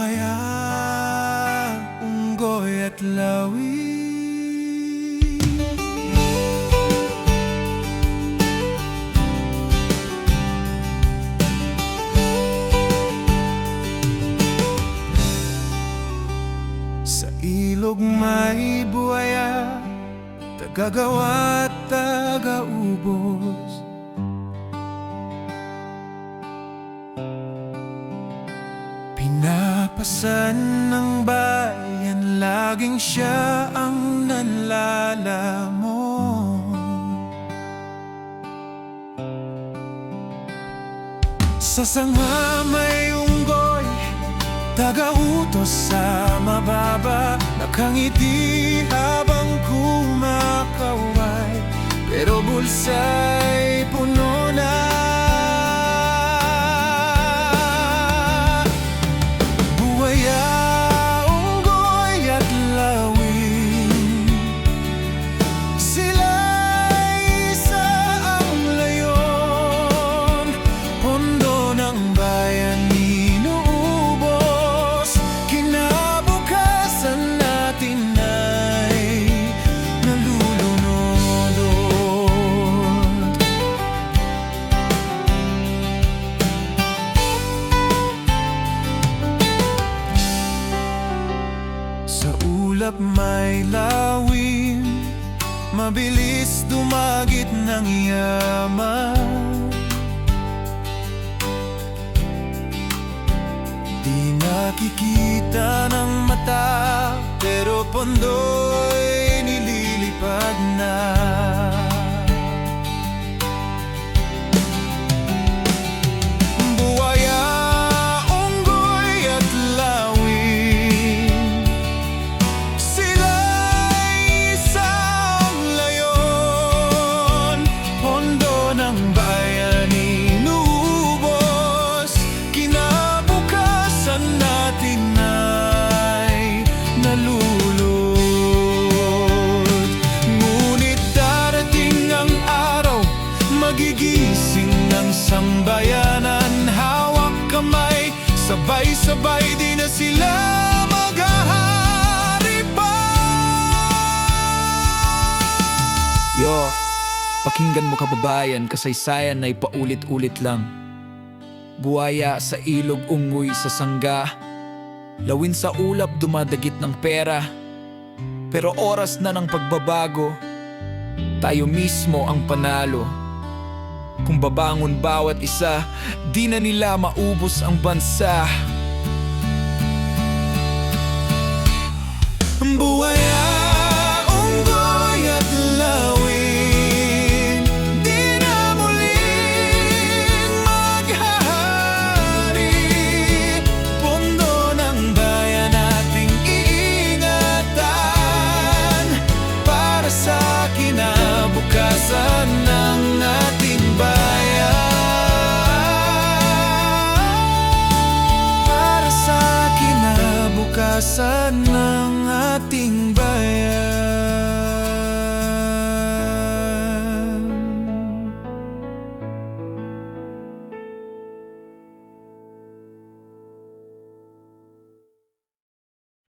Buhaya, unggoy at lawi. Sa ilog may buhaya Tagagawa at tagaubos. Pinag Pinapasan ng bayan Laging siya ang nanlalamon Sa sanga may unggoy Tagautos sa mababa Nakangiti habang kumakaway Pero bulsa'y ulap may lawin. Mabilis dumagit ng yaman. Di nakikita ng mata Pero pondo'y Sabay-sabay di na sila maghahari pa Yo, pakinggan mo kababayan, kasaysayan ay paulit-ulit lang. Buwaya sa ilog ungoy sa sangga, lawin sa ulap dumadagit ng pera. Pero oras na ng pagbabago, tayo mismo ang panalo. Kung babangon bawat isa, di na nila maubos ang bansa. Buwaya